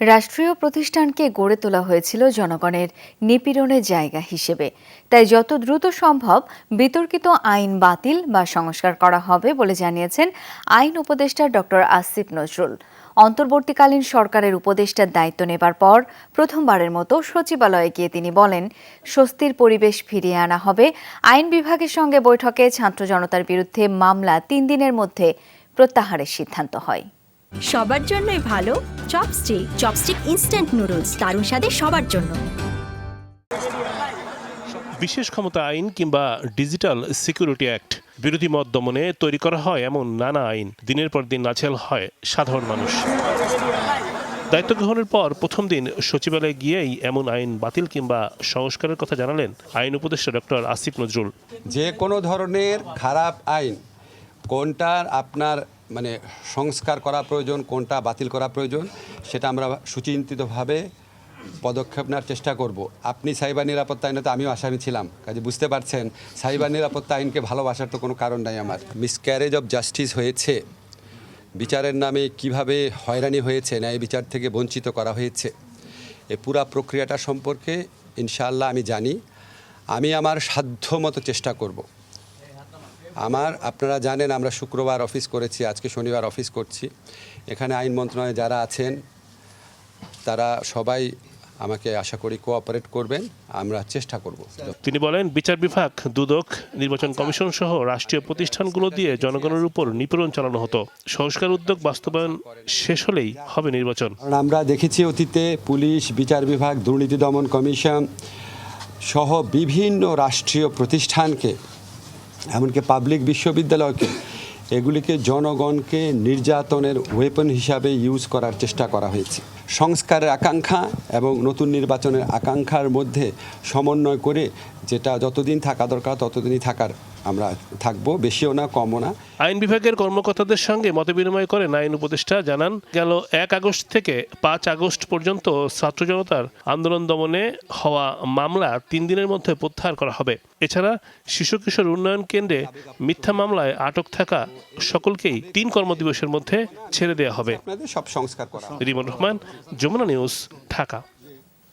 রাষ্ট্রীয় প্রতিষ্ঠানকে গড়ে তোলা হয়েছিল জনগণের নিপীড়নের জায়গা হিসেবে। তাই যত দ্রুত সম্ভব বিতর্কিত আইন বাতিল বা সংস্কার করা হবে বলে জানিয়েছেন আইন উপদেষ্টা ডক্টর আসিফ নজরুল। অন্তর্বর্তীকালীন সরকারের উপদেষ্টার দায়িত্ব নেবার পর প্রথমবারের মতো সচিবালয়ে গিয়ে তিনি বলেন, স্বস্তির পরিবেশ ফিরিয়ে আনা হবে। আইন বিভাগের সঙ্গে বৈঠকে ছাত্র জনতার বিরুদ্ধে মামলা তিন দিনের মধ্যে প্রত্যাহারের সিদ্ধান্ত হয়। সবার জন্যই ভালো চপস্টিক চপস্টিক ইনস্ট্যান্ট নুডলস দারুণ স্বাদে সবার জন্য। বিশেষ ক্ষমতা আইন কিংবা ডিজিটাল সিকিউরিটি অ্যাক্ট বিরোধী মত দমনে তৈরি করা হয় এমন নানা আইন দিনের পর দিন নাচেল হয় সাধারণ মানুষ। দায়িত্ব গ্রহণের পর প্রথম দিন সচিবালয়ে গিয়েই এমন আইন বাতিল কিংবা সংস্কারের কথা জানালেন আইন উপদেষ্টা ডক্টর আসিফ নজরুল। যে কোনো ধরনের খারাপ আইন কোনটার আপনার মানে সংস্কার করা প্রয়োজন, কোনটা বাতিল করা প্রয়োজন, সেটা আমরা সুচিন্তিতভাবে পদক্ষেপ নেওয়ার চেষ্টা করব। আপনি সাইবার নিরাপত্তা আইনে তো আমিও আসামি ছিলাম, কাজে বুঝতে পারছেন, সাইবার নিরাপত্তা আইনকে ভালোবাসার তো কোনো কারণ নাই আমার। মিসক্যারেজ অফ জাস্টিস হয়েছে, বিচারের নামে কীভাবে হয়রানি হয়েছে, ন্যায় বিচার থেকে বঞ্চিত করা হয়েছে, এ পুরা প্রক্রিয়াটা সম্পর্কে ইনশাআল্লাহ আমি জানি। আমি আমার সাধ্য মতো চেষ্টা করব। আমার আপনারা জানেন আমরা শুক্রবার অফিস করেছি আজকে শনিবার অফিস করছি। এখানে আইন মন্ত্রণালয়ে যারা আছেন তারা সবাই আমাকে আশা করি কোঅপারেট করবেন আমরা চেষ্টা করব। তিনি বলেন বিচার বিভাগ দুদক নির্বাচন কমিশন সহ রাষ্ট্রীয় প্রতিষ্ঠানগুলো দিয়ে জনগণের উপর নিপীড়ন চালানো হতো। সংস্কার উদ্যোগ বাস্তবায়ন শেষ হলেই হবে নির্বাচন। আমরা দেখেছি অতীতে পুলিশ বিচার বিভাগ দুর্নীতি দমন কমিশন সহ বিভিন্ন রাষ্ট্রীয় প্রতিষ্ঠানকে এমনকি পাবলিক বিশ্ববিদ্যালয়কে, এগুলিকে জনগণকে নির্যাতনের ওয়েপন হিসাবে ইউজ করার চেষ্টা করা হয়েছে। সংস্কারের আকাঙ্ক্ষা এবং নতুন নির্বাচনের আকাঙ্ক্ষার মধ্যে সমন্বয় করে যেটা যতদিন থাকা দরকার, ততদিনই থাকার আমরা থাকব বেশিও না কমও না। আইন বিভাগের কর্মকর্তাদের সঙ্গে মতবিনিময় করেন আইন উপদেষ্টা জানান গেল এক আগস্ট থেকে পাঁচ আগস্ট পর্যন্ত ছাত্র জনতার আন্দোলন দমনে হওয়া মামলা তিন দিনের মধ্যে প্রত্যাহার করা হবে। এছাড়া শিশু কিশোর উন্নয়ন কেন্দ্রে মিথ্যা মামলায় আটক থাকা সকলকেই তিন কর্মদিবসের মধ্যে ছেড়ে দেওয়া হবে। সব সংস্কার করা রিমন রহমান যমুনা নিউজ ঢাকা।